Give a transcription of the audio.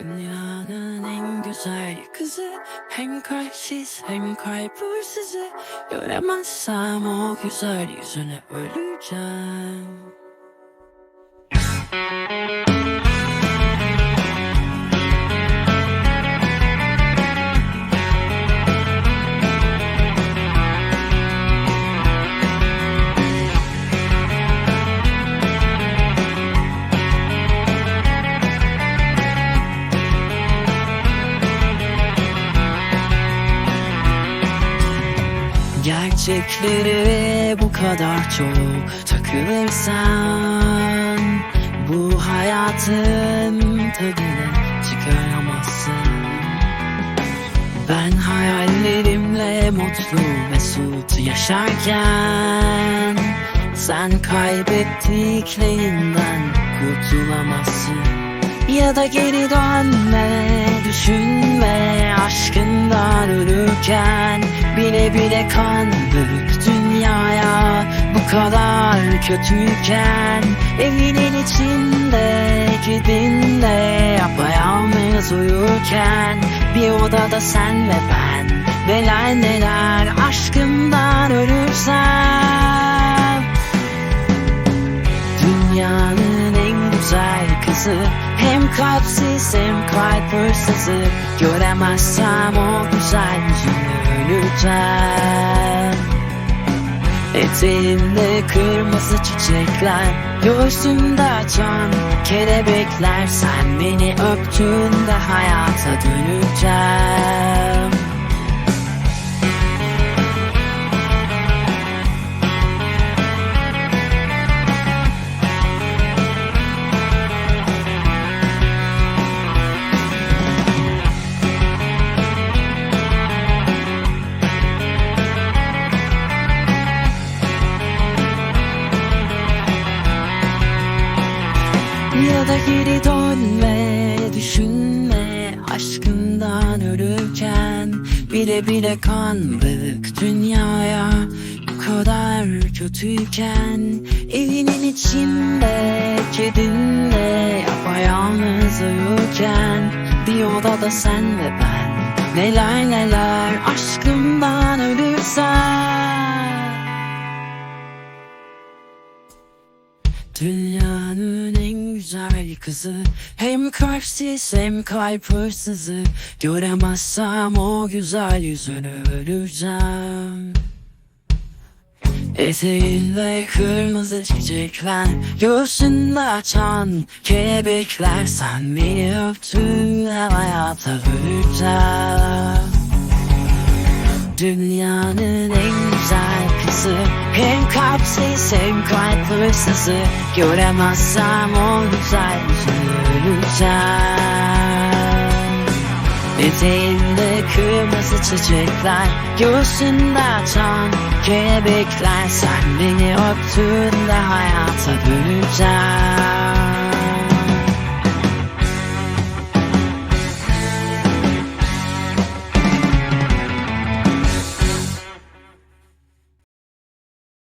Dünyanın en güzel kızı Hem kalpsiz hem kalpsizı Göremezsem o güzel yüzünü öleceğim Gerçeklere bu kadar çok takılırsan Bu hayatın tadını çıkaramazsın. Ben hayallerimle mutlu mesut yaşarken Sen kaybettiklerinden kurtulamazsın. Ya da geri dönme Düşünme aşkından ölürken Bile bile kandık dünyaya. Bu kadar kötüyken Evinin içinde Gidinle Yapayalnız uyurken Bir odada sen ve ben Neler neler aşkımdan kızı Hem kalpsiz hem kalp hırsızı. Göremezsem o güzel yüzünü öleceğim. Eteğimde kırmızı çiçekler. Göğsümde açan kelebekler. Sen beni öptüğünde hayata döneceğim Da geri dönme Düşünme. Aşkından ölürken Bile bile kandık dünyaya. Bu kadar kötüyken Evinin içinde Kedinle Yapayalnız uyurken. Bir odada sen ve ben Neler neler aşkımdan ölürsen. Dünyanın en güzel kızı. Hem kalpsiz hem kalp hırsızı. Göremezsem o güzel yüzünü öleceğim Eteğinde kırmızı çiçekler Göğsünde açan kelebekler. Sen beni öptüğünde hayata öleceğim Dünyanın en kızı Hem kalpsiz hem kalp hırsızı. Göremezsem o güzel yüzünü öleceğim. Eteğinde kırmızı çiçekler Göğsünde açan kelebekler Sen beni öptüğünde hayata döneceğim